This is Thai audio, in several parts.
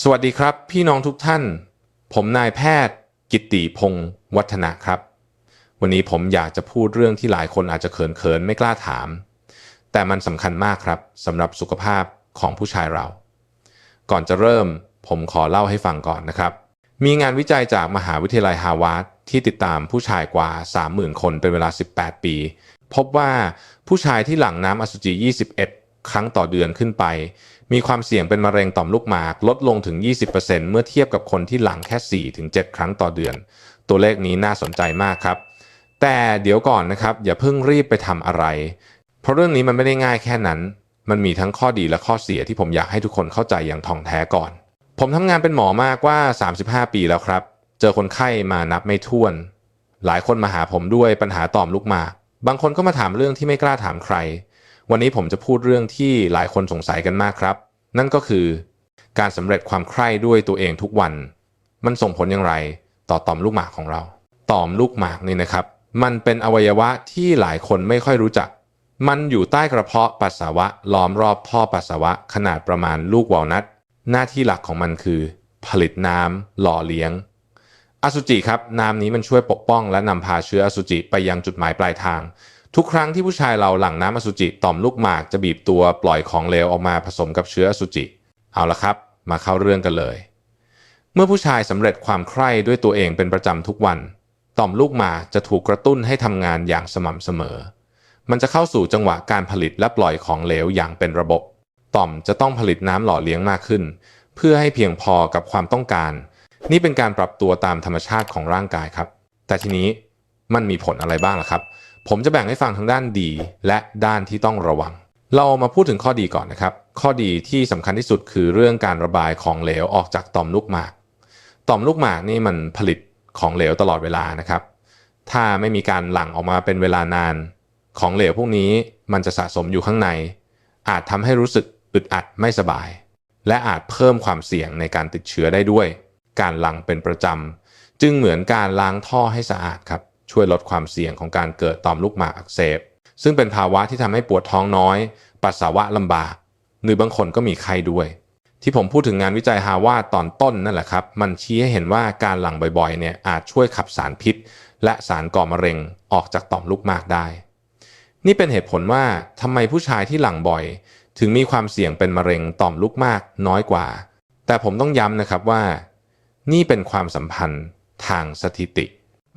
สวัสดีครับพี่น้องทุกท่าน ผมนายแพทย์ กิติพงศ์วัฒนะครับ วันนี้ผมอยากจะพูดเรื่องที่หลายคนอาจจะเขินๆ ไม่กล้าถาม แต่มันสำคัญมากครับสำหรับสุขภาพของผู้ชายเรา ก่อนจะเริ่ม ผมขอเล่าให้ฟังก่อนนะครับ มีงานวิจัยจากมหาวิทยาลัยฮาวาดที่ติดตามผู้ชายกว่า 30,000 คนเป็นเวลา 18 ปี พบว่าผู้ชายที่หลั่งน้ำอสุจิ 21 ครั้งต่อเดือนขึ้นไป มีความเสี่ยงเป็นมะเร็งต่อมลูกหมาก ลดลงถึง 20%เมื่อเทียบกับคนที่หลั่งแค่ 4-7 ครั้งต่อเดือน ตัวเลขนี้น่าสนใจมากครับ แต่เดี๋ยวก่อนนะครับ อย่าเพิ่งรีบไปทำอะไร เพราะเรื่องนี้มันไม่ได้ง่ายแค่นั้น มันมีทั้งข้อดีและข้อเสียที่ผมอยากให้ทุกคนเข้าใจอย่างท่องแท้ก่อน ผมทำงานเป็นหมอมากว่า 35 ปีแล้วครับ เจอคนไข้มานับไม่ถ้วน หลายคนมาหาผมด้วยปัญหาต่อมลูกหมาก บางคนก็มาถามเรื่องที่ไม่กล้าถามใคร วันนี้ผมจะพูดเรื่องที่หลายคนสงสัยกันมากครับ นั่นก็คือ การสำเร็จความใคร่ด้วยตัวเองทุกวัน มันส่งผลอย่างไรต่อต่อมลูกหมากของเรา ต่อมลูกหมากนี่นะครับ มันเป็นอวัยวะที่หลายคนไม่ค่อยรู้จัก มันอยู่ใต้กระเพาะปัสสาวะล้อมรอบท่อปัสสาวะขนาดประมาณลูกวอลนัทหน้าที่หลักของมันคือ ผลิตน้ำหล่อเลี้ยง อสุจิครับน้ำนี้มันช่วยปกป้องและนำพาเชื้ออสุจิไปยังจุดหมายปลายทาง ทุกครั้งที่ผู้ชายเราหลั่งน้ำอสุจิต่อมลูกหมากจะบีบตัวปล่อยของเหลวออกมาผสมกับเชื้ออสุจิ เอาละครับ มาเข้าเรื่องกันเลย เมื่อผู้ชายสำเร็จความใคร่ด้วยตัวเองเป็นประจำทุกวัน ต่อมลูกหมากจะถูกกระตุ้นให้ทำงานอย่างสม่ำเสมอ มันจะเข้าสู่จังหวะการผลิตและปล่อยของเหลวอย่างเป็นระบบ ต่อมจะต้องผลิตน้ำหล่อเลี้ยงมากขึ้น เพื่อให้เพียงพอกับความต้องการ นี่เป็นการปรับตัวตามธรรมชาติของร่างกายครับ แต่ทีนี้มันมีผลอะไรบ้างล่ะครับ ผมจะแบ่งให้ฟังทั้งด้านดี และด้านที่ต้องระวัง เรามาพูดถึงข้อดีก่อนนะครับ ข้อดีที่สำคัญที่สุดคือเรื่องการระบายของเหลวออกจากต่อมลูกหมาก ต่อมลูกหมากนี่มันผลิตของเหลวตลอดเวลานะครับ ถ้าไม่มีการหลั่งออกมาเป็นเวลานาน ของเหลวพวกนี้มันจะสะสมอยู่ข้างใน อาจทำให้รู้สึกอึดอัดไม่สบาย และอาจเพิ่มความเสี่ยงในการติดเชื้อได้ด้วย การหลั่งเป็นประจำ จึงเหมือนการล้างท่อให้สะอาดครับ ช่วยลดความเสี่ยงของการเกิดต่อมลูกหมากอักเสบ ซึ่งเป็นภาวะที่ทำให้ปวดท้องน้อย ปัสสาวะลำบากหรือบางคนก็มีไข้ด้วย ที่ผมพูดถึงงานวิจัยฮาวาตอนต้นนั่นแหละครับ มันชี้ให้เห็นว่าการหลั่งบ่อยๆเนี่ยอาจช่วยขับสารพิษ และสารก่อมะเร็งออกจากต่อมลูกหมากได้ นี่เป็นเหตุผลว่าทำไมผู้ชายที่หลั่งบ่อย ถึงมีความเสี่ยงเป็นมะเร็งต่อมลูกหมากน้อยกว่า แต่ผมต้องย้ำนะครับว่า นี่เป็นความสัมพันธ์ทางสถิติ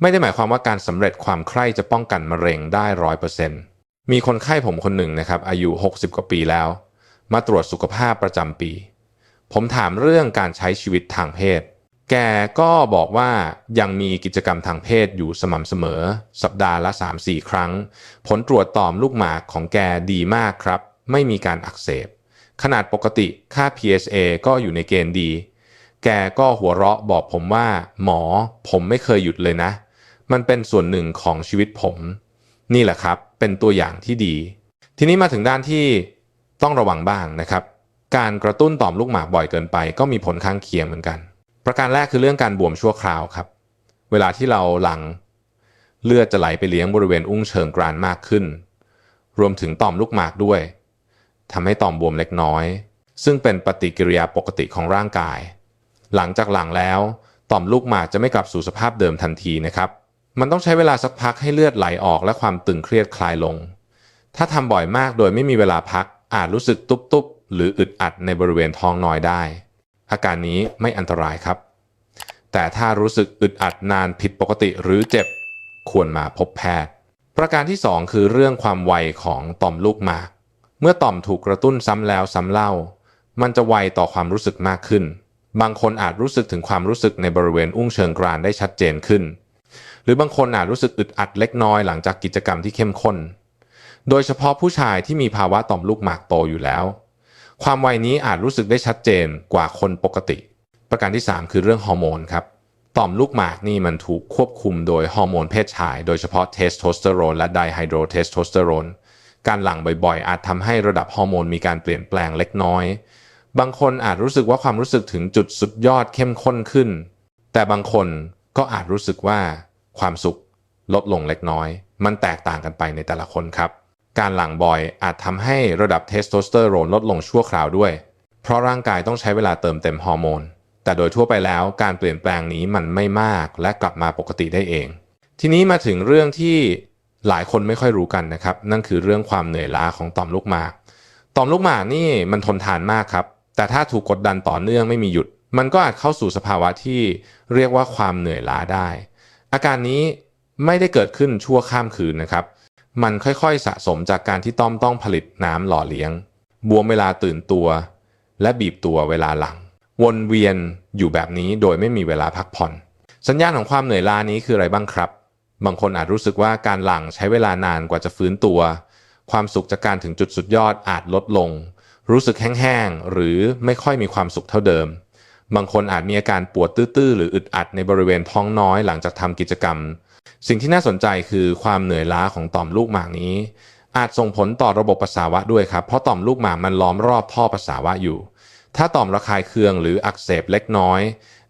ไม่ได้หมายความว่าการสำเร็จความใคร่จะป้องกันมะเร็งได้ร้อยเปอร์เซ็นต์มีคนไข้ผมคนหนึ่งนะครับ อายุ 60 กว่าปีแล้ว มาตรวจสุขภาพประจำปี ผมถามเรื่องการใช้ชีวิตทางเพศ แกก็บอกว่ายังมีกิจกรรมทางเพศอยู่สม่ำเสมอ สัปดาห์ละ 3-4 ครั้ง ผลตรวจต่อมลูกหมากของแกดีมากครับ ไม่มีการอักเสบ ขนาดปกติค่า PSA ก็อยู่ในเกณฑ์ดี แกก็หัวเราะบอกผมว่า หมอ ผมไม่เคยหยุดเลยนะ มันเป็นส่วนหนึ่งของชีวิตผม นี่แหละครับ เป็นตัวอย่างที่ดี ทีนี้มาถึงด้านที่ต้องระวังบ้างนะครับ การกระตุ้นต่อมลูกหมากบ่อยเกินไป ก็มีผลข้างเคียงเหมือนกัน ประการแรกคือเรื่องการบวมชั่วคราวครับ เวลาที่เราหลังเลือดจะไหลไปเลี้ยงบริเวณอุ้งเชิงกรานมากขึ้น รวมถึงต่อมลูกหมากด้วยทำให้ต่อมบวมเล็กน้อย ซึ่งเป็นปฏิกิริยาปกติของร่างกาย หลังจากหลังแล้ว ต่อมลูกหมากจะไม่กลับสู่สภาพเดิมทันทีนะครับ มันต้องใช้เวลาสักพักให้เลือดไหลออกและความตึงเครียดคลายลง ถ้าทำบ่อยมากโดยไม่มีเวลาพักอาจรู้สึกตุบๆ หรืออึดอัดในบริเวณท้องน้อยได้ อาการนี้ไม่อันตรายครับ แต่ถ้ารู้สึกอึดอัดนานผิดปกติหรือเจ็บควรมาพบแพทย์ ประการที่ 2 คือเรื่องความไวของต่อมลูกหมาก เมื่อต่อมถูกกระตุ้นซ้ำแล้วซ้ำเล่า มันจะไวต่อความรู้สึกมากขึ้น บางคนอาจรู้สึกถึงความรู้สึกในบริเวณอุ้งเชิงกรานได้ชัดเจนขึ้น หรือบางคนอาจรู้สึกอึดอัดเล็กน้อยหลังจากกิจกรรมที่เข้มข้น โดยเฉพาะผู้ชายที่มีภาวะต่อมลูกหมากโตอยู่แล้ว ความไวนี้อาจรู้สึกได้ชัดเจนกว่าคนปกติ ประการที่ 3 คือเรื่องฮอร์โมนครับต่อมลูกหมากนี่มันถูกควบคุมโดยฮอร์โมนเพศชาย โดยเฉพาะเทสโทสเตอโรนและไดไฮโดรเทสโทสเตอโรนการหลั่งบ่อยๆ อาจทำให้ระดับฮอร์โมนมีการเปลี่ยนแปลงเล็กน้อย บางคนอาจรู้สึกว่าความรู้สึกถึงจุดสุดยอดเข้มข้นขึ้น แต่บางคนก็อาจรู้สึกว่า ความสุขลดลงเล็กน้อย มันแตกต่างกันไปในแต่ละคนครับ การหลั่งบ่อยอาจทำให้ระดับเทสโทสเตอโรนลดลงชั่วคราวด้วย เพราะร่างกายต้องใช้เวลาเติมเต็มฮอร์โมน แต่โดยทั่วไปแล้วการเปลี่ยนแปลงนี้มันไม่มากและกลับมาปกติได้เอง ทีนี้มาถึงเรื่องที่หลายคนไม่ค่อยรู้กันนะครับ นั่นคือเรื่องความเหนื่อยล้าของต่อมลูกหมาก ต่อมลูกหมากนี่มันทนทานมากครับ แต่ถ้าถูกกดดันต่อเนื่องไม่มีหยุด มันก็อาจเข้าสู่สภาวะที่เรียกว่าความเหนื่อยล้าได้ อาการนี้ไม่ได้เกิดขึ้นชั่วข้ามคืนนะครับ มันค่อยๆสะสมจากการที่ต้อมต้องผลิตน้ำหล่อเลี้ยง บวมเวลาตื่นตัว และบีบตัวเวลาหลัง วนเวียนอยู่แบบนี้โดยไม่มีเวลาพักผ่อน สัญญาณของความเหนื่อยล้านี้คืออะไรบ้างครับ บางคนอาจรู้สึกว่าการหลังใช้เวลานานกว่าจะฟื้นตัว ความสุขจากการถึงจุดสุดยอดอาจลดลง รู้สึกแห้งๆหรือไม่ค่อยมีความสุขเท่าเดิม บางคนอาจมีอาการปวดตื้อๆ หรืออึดอัดในบริเวณท้องน้อยหลังจากทำกิจกรรม สิ่งที่น่าสนใจคือความเหนื่อยล้าของต่อมลูกหมากนี้ อาจส่งผลต่อระบบปัสสาวะด้วยครับ เพราะต่อมลูกหมากมันล้อมรอบท่อปัสสาวะอยู่ ถ้าต่อมระคายเคืองหรืออักเสบเล็กน้อย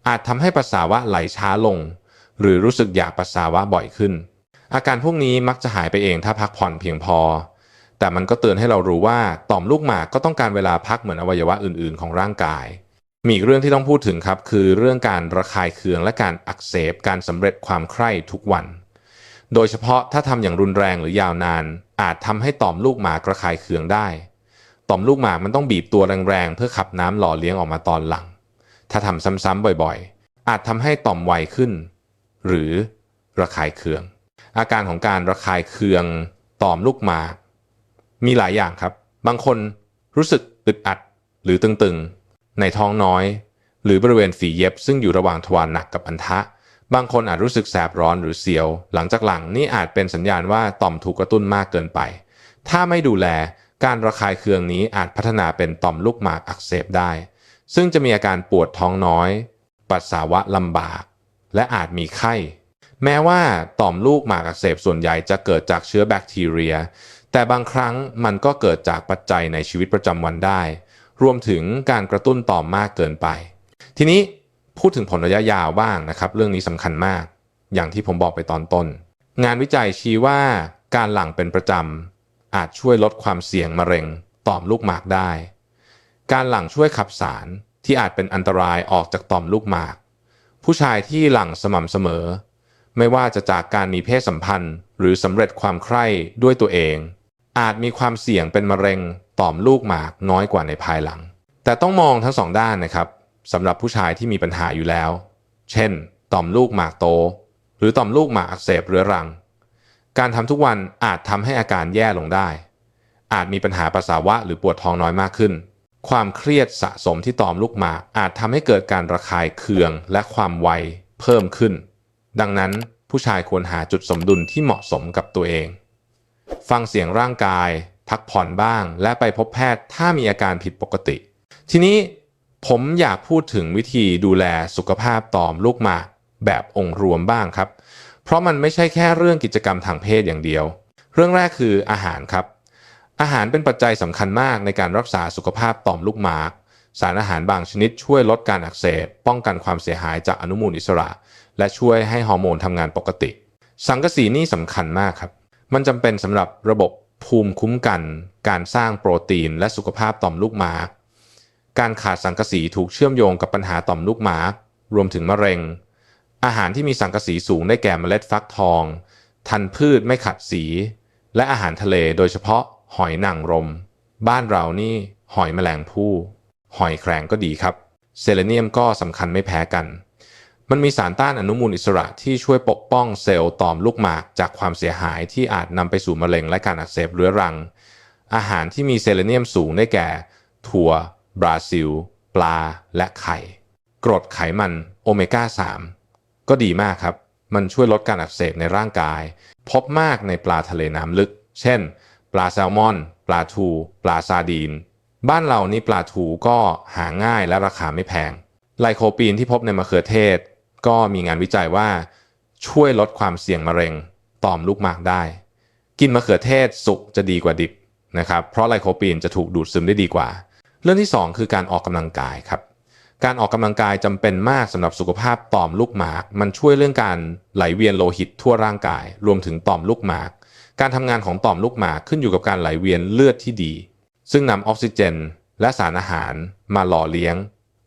อาจทำให้ปัสสาวะไหลช้าลง หรือรู้สึกอยากปัสสาวะบ่อยขึ้น อาการพวกนี้มักจะหายไปเองถ้าพักผ่อนเพียงพอ แต่มันก็เตือนให้เรารู้ว่าต่อมลูกหมากก็ต้องการเวลาพักเหมือนอวัยวะอื่น ๆ ของร่างกาย มีอีกเรื่องที่ต้องพูดถึงครับคือเรื่องการระคายเคืองและการอักเสบการสำเร็จความใคร่ทุกวัน โดยเฉพาะถ้าทำอย่างรุนแรงหรือยาวนาน อาจทำให้ต่อมลูกหมากระคายเคืองได้ ต่อมลูกหมากมันต้องบีบตัวแรงๆเพื่อขับน้ำหล่อเลี้ยงออกมาตอนหลัง ถ้าทำซ้ำๆบ่อยๆ อาจทำให้ต่อมไวขึ้น หรือระคายเคือง อาการของการระคายเคืองต่อมลูกหมาก มีหลายอย่างครับ บางคนรู้สึกอึดอัดหรือตึงๆ ในท้องน้อย หรือบริเวณฝีเย็บซึ่งอยู่ระหว่างทวารหนักกับอันทะ บางคนอาจรู้สึกแสบร้อนหรือเสียว หลังจากหลังนี่อาจเป็นสัญญาณว่าต่อมถูกกระตุ้นมากเกินไป ถ้าไม่ดูแลการระคายเคืองนี้อาจพัฒนาเป็นต่อมลูกหมากอักเสบได้ ซึ่งจะมีอาการปวดท้องน้อย ปัสสาวะลำบาก และอาจมีไข้ แม้ว่าต่อมลูกหมากอักเสบส่วนใหญ่จะเกิดจากเชื้อแบคทีเรีย แต่บางครั้งมันก็เกิดจากปัจจัยในชีวิตประจำวันได้ รวมถึงการกระตุ้นต่อมมากเกินไป ทีนี้พูดถึงผลระยะยาวบ้างนะครับ เรื่องนี้สำคัญมาก อย่างที่ผมบอกไปตอนต้น งานวิจัยชี้ว่าการหลั่งเป็นประจำอาจช่วยลดความเสี่ยงมะเร็งต่อมลูกหมากได้ การหลั่งช่วยขับสารที่อาจเป็นอันตรายออกจากต่อมลูกหมาก ผู้ชายที่หลั่งสม่ำเสมอ ไม่ว่าจะจากการมีเพศสัมพันธ์ หรือสำเร็จความใคร่ด้วยตัวเอง อาจมีความเสี่ยงเป็นมะเร็งต่อมลูกหมากน้อยกว่าในภายหลัง แต่ต้องมองทั้งสองด้านนะครับสำหรับผู้ชายที่มีปัญหาอยู่แล้ว เช่น ต่อมลูกหมากโต หรือต่อมลูกหมากอักเสบเรื้อรัง การทำทุกวันอาจทำให้อาการแย่ลงได้ อาจมีปัญหาปัสสาวะหรือปวดท้องน้อยมากขึ้น ความเครียดสะสมที่ต่อมลูกหมากอาจทำให้เกิดการระคายเคืองและความไวเพิ่มขึ้น ดังนั้นผู้ชายควรหาจุดสมดุลที่เหมาะสมกับตัวเอง ฟังเสียงร่างกาย พักผ่อนบ้าง และไปพบแพทย์ถ้ามีอาการผิดปกติ ทีนี้ผมอยากพูดถึงวิธีดูแลสุขภาพตอมลูกหมากแบบองค์รวมบ้างครับ เพราะมันไม่ใช่แค่เรื่องกิจกรรมทางเพศอย่างเดียว เรื่องแรกคืออาหารครับ อาหารเป็นปัจจัยสำคัญมากในการรักษาสุขภาพต่อมลูกหมาก สารอาหารบางชนิดช่วยลดการอักเสบ ป้องกันความเสียหายจากอนุมูลอิสระ และช่วยให้ฮอร์โมนทำงานปกติ สังกะสีนี่สำคัญมากครับ มันจำเป็นสำหรับระบบภูมิคุ้มกัน การสร้างโปรตีน และสุขภาพต่อมลูกหมากการขาดสังกะสีถูกเชื่อมโยงกับปัญหาต่อมลูกหมากรวมถึงมะเร็ง อาหารที่มีสังกะสีสูงได้แก่เมล็ดฟักทอง ทันพืชไม่ขัดสี และอาหารทะเลโดยเฉพาะหอยนางรม บ้านเรานี่หอยแมลงภู่หอยแครงก็ดีครับ เซเลเนียมก็สำคัญไม่แพ้กัน มันมีสารต้านอนุมูลอิสระที่ช่วยปกป้องเซลล์ต่อมลูกหมาก จากความเสียหายที่อาจนำไปสู่มะเร็งและการอักเสบเรื้อรัง อาหารที่มีเซเลเนียมสูงได้แก่ ถั่ว บราซิล ปลา และไข่ กรดไขมันโอเมก้า 3 ก็ดีมากครับ มันช่วยลดการอักเสบในร่างกาย พบมากในปลาทะเลน้ำลึก เช่น ปลาแซลมอน ปลาทู ปลาซาดีน บ้านเรานี่ปลาทูก็หาง่ายและราคาไม่แพง ไลโคปีนที่พบในมะเขือเทศ ก็มีงานวิจัยว่าช่วยลดความเสี่ยงมะเร็งต่อมลูกหมากได้ กินมะเขือเทศสุกจะดีกว่าดิบนะครับเพราะไลโคปีนจะถูกดูดซึมได้ดีกว่า เรื่องที่ 2 คือการออกกำลังกายครับการออกกำลังกายจำเป็นมากสำหรับสุขภาพต่อมลูกหมาก มันช่วยเรื่องการไหลเวียนโลหิตทั่วร่างกาย รวมถึงต่อมลูกหมาก การทำงานของต่อมลูกหมากขึ้นอยู่กับการไหลเวียนเลือดที่ดี ซึ่งนำออกซิเจน และสารอาหารมาหล่อเลี้ยง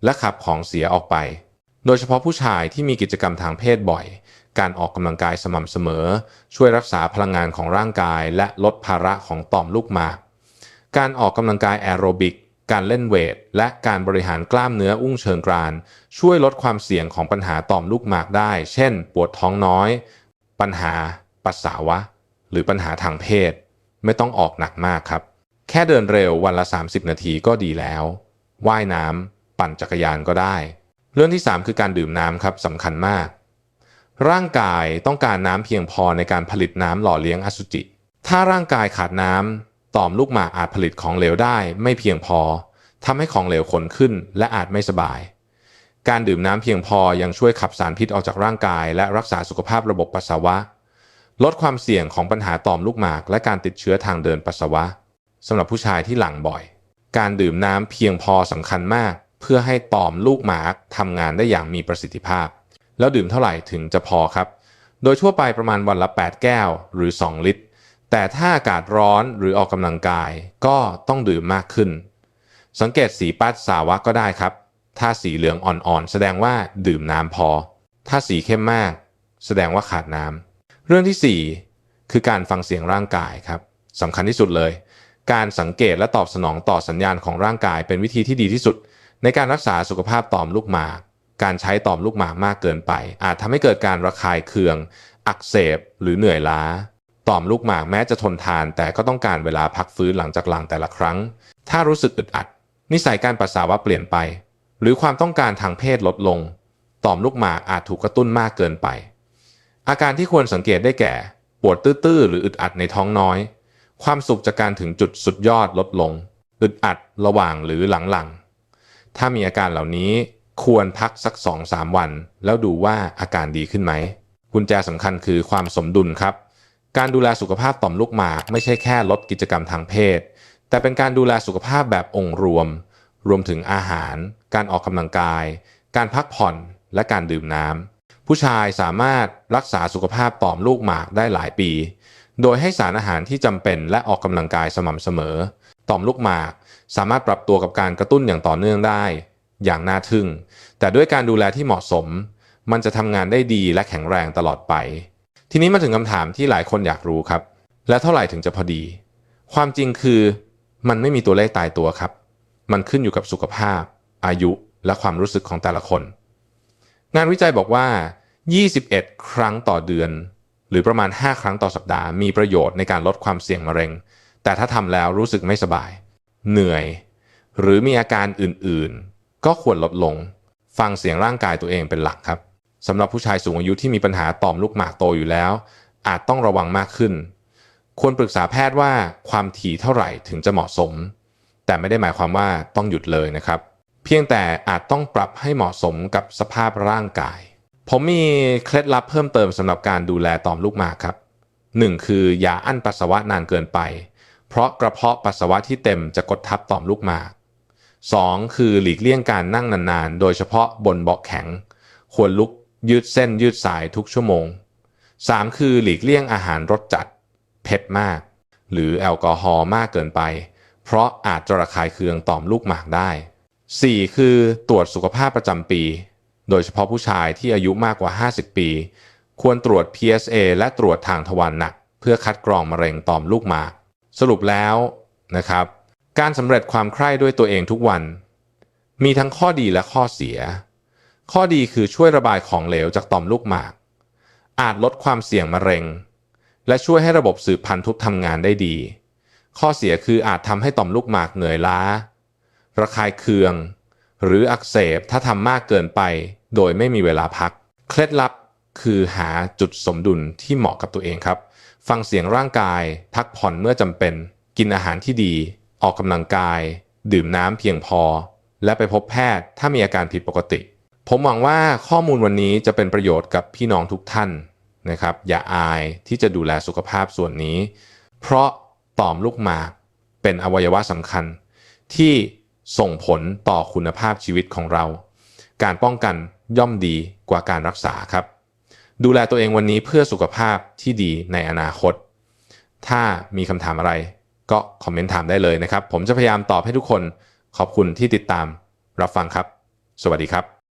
และขับของเสียออกไป โดยเฉพาะผู้ชายที่มีกิจกรรมทางเพศบ่อย การออกกำลังกายสม่ำเสมอ ช่วยรักษาพลังงานของร่างกาย และลดภาระของต่อมลูกหมาก การออกกำลังกายแอโรบิก การเล่นเวท และการบริหารกล้ามเนื้ออุ้งเชิงกราน ช่วยลดความเสี่ยงของปัญหาต่อมลูกหมากได้ เช่น ปวดท้องน้อย ปัญหาปัสสาวะ หรือปัญหาทางเพศ ไม่ต้องออกหนักมากครับ แค่เดินเร็ววันละ 30 นาทีก็ดีแล้ว ว่ายน้ำปั่นจักรยานก็ได้ เรื่องที่ 3 คือการดื่มน้ำครับสำคัญมาก ร่างกายต้องการน้ำเพียงพอในการผลิตน้ำหล่อเลี้ยงอสุจิ ถ้าร่างกายขาดน้ำต่อมลูกหมากอาจผลิตของเหลวได้ ไม่เพียงพอทำให้ของเหลวขนขึ้น และอาจไม่สบาย การดื่มน้ำเพียงพอยังช่วยขับสารพิษออกจากร่างกาย และรักษาสุขภาพระบบปัสสาวะ ลดความเสี่ยงของปัญหาต่อมลูกหมาก และการติดเชื้อทางเดินปัสสาวะสำหรับผู้ชายที่หลังบ่อย การดื่มน้ำเพียงพอสำคัญมาก เพื่อให้ตอมลูกหมากทำงานได้อย่างมีประสิทธิภาพ แล้วดื่มเท่าไหร่ถึงจะพอครับ โดยทั่วไปประมาณวันละ 8 แก้วหรือ 2 ลิตร แต่ถ้าอากาศร้อนหรือออกกำลังกายก็ต้องดื่มมากขึ้น สังเกตสีปัสสาวะก็ได้ครับ ถ้าสีเหลืองอ่อนๆ แสดงว่าดื่มน้ำพอ ถ้าสีเข้มมาก แสดงว่าขาดน้ำเรื่องที่ 4 คือการฟังเสียงร่างกายครับสำคัญที่สุดเลย การสังเกตและตอบสนองต่อสัญญาณของร่างกายเป็นวิธีที่ดีที่สุด ในการรักษาสุขภาพต่อมลูกหมากการใช้ต่อมลูกหมากมากเกินไป อาจทำให้เกิดการระคายเคือง อักเสบ หรือเหนื่อยล้า ต่อมลูกหมากแม้จะทนทาน แต่ก็ต้องการเวลาพักฟื้นหลังจากหลังแต่ละครั้ง ถ้ารู้สึกอึดอัด นิสัยการปัสสาวะเปลี่ยนไป หรือความต้องการทางเพศลดลง ต่อมลูกหมากอาจถูกกระตุ้นมากเกินไป อาการที่ควรสังเกตได้แก่ ปวดตื้อๆหรืออึดอัดในท้องน้อย ความสุขจากการถึงจุดสุดยอดลดลง อึดอัด ระหว่างหรือหลังๆ ถ้ามีอาการเหล่านี้ควรพักสัก 2-3 วัน แล้วดูว่าอาการดีขึ้นไหม กุญแจสำคัญคือความสมดุลครับ การดูแลสุขภาพต่อมลูกหมาก ไม่ใช่แค่ลดกิจกรรมทางเพศ แต่เป็นการดูแลสุขภาพแบบองค์รวม รวมถึงอาหาร การออกกำลังกาย การพักผ่อน และการดื่มน้ำ ผู้ชายสามารถรักษาสุขภาพต่อมลูกหมากได้หลายปี โดยให้สารอาหารที่จำเป็นและออกกำลังกายสม่ำเสมอ ต่อมลูกหมาก สามารถปรับตัวกับการกระตุ้นอย่างต่อเนื่องได้ อย่างน่าทึ่ง แต่ด้วยการดูแลที่เหมาะสม มันจะทำงานได้ดีและแข็งแรงตลอดไป ทีนี้มาถึงคำถามที่หลายคนอยากรู้ครับ และเท่าไหร่ถึงจะพอดี ความจริงคือมันไม่มีตัวเลขตายตัวครับ มันขึ้นอยู่กับสุขภาพ อายุ และความรู้สึกของแต่ละคน งานวิจัยบอกว่า 21 ครั้งต่อเดือน หรือประมาณ 5 ครั้งต่อสัปดาห์ มีประโยชน์ในการลดความเสี่ยงมะเร็ง แต่ถ้าทำแล้วรู้สึกไม่สบาย เหนื่อย หรือมีอาการอื่นๆ ก็ควรลดลง ฟังเสียงร่างกายตัวเองเป็นหลักครับสำหรับผู้ชายสูงอายุที่มีปัญหาต่อมลูกหมากโตอยู่แล้ว อาจต้องระวังมากขึ้น ควรปรึกษาแพทย์ว่าความถี่เท่าไหร่ถึงจะเหมาะสม แต่ไม่ได้หมายความว่าต้องหยุดเลยนะครับ เพียงแต่อาจต้องปรับให้เหมาะสมกับสภาพร่างกาย ผมมีเคล็ดลับเพิ่มเติมสำหรับการดูแลต่อมลูกหมากครับ 1. คืออย่าอั้นปัสสาวะนานเกินไป เพราะกระเพาะปัสสาวะที่เต็มจะกดทับต่อมลูกหมาก 2. คือหลีกเลี่ยงการนั่งนานๆ โดยเฉพาะบนเบาะแข็ง ควรลุกยืดเส้นยืดสายทุกชั่วโมง 3. คือหลีกเลี่ยงอาหารรสจัด เผ็ดมาก หรือแอลกอฮอล์มากเกินไป เพราะอาจจะระคายเคืองต่อมลูกหมากได้ 4. คือตรวจสุขภาพประจำปี โดยเฉพาะผู้ชายที่อายุมากกว่า 50 ปี ควรตรวจ PSA และตรวจทางทวารหนัก เพื่อคัดกรองมะเร็งต่อมลูกหมาก สรุปแล้วนะครับ การสำเร็จความใคร่ด้วยตัวเองทุกวัน มีทั้งข้อดีและข้อเสีย ข้อดีคือช่วยระบายของเหลวจากต่อมลูกหมาก อาจลดความเสี่ยงมะเร็ง และช่วยให้ระบบสืบพันธุ์ทุกทำงานได้ดี ข้อเสียคืออาจทำให้ต่อมลูกหมากเหนื่อยล้า ระคายเคือง หรืออักเสบถ้าทำมากเกินไป โดยไม่มีเวลาพัก เคล็ดลับคือหาจุดสมดุลที่เหมาะกับตัวเองครับ ฟังเสียงร่างกาย พักผ่อนเมื่อจำเป็น กินอาหารที่ดี ออกกำลังกาย ดื่มน้ำเพียงพอ และไปพบแพทย์ถ้ามีอาการผิดปกติ ผมหวังว่าข้อมูลวันนี้จะเป็นประโยชน์กับพี่น้องทุกท่านนะครับ อย่าอายที่จะดูแลสุขภาพส่วนนี้ เพราะต่อมลูกหมากเป็นอวัยวะสำคัญ ที่ส่งผลต่อคุณภาพชีวิตของเรา การป้องกันย่อมดีกว่าการรักษาครับ ดูแลตัวเองวันนี้เพื่อสุขภาพที่ดีในอนาคต ถ้ามีคำถามอะไรก็คอมเมนต์ถามได้เลยนะครับ ผมจะพยายามตอบให้ทุกคน ขอบคุณที่ติดตามรับฟังครับ สวัสดีครับ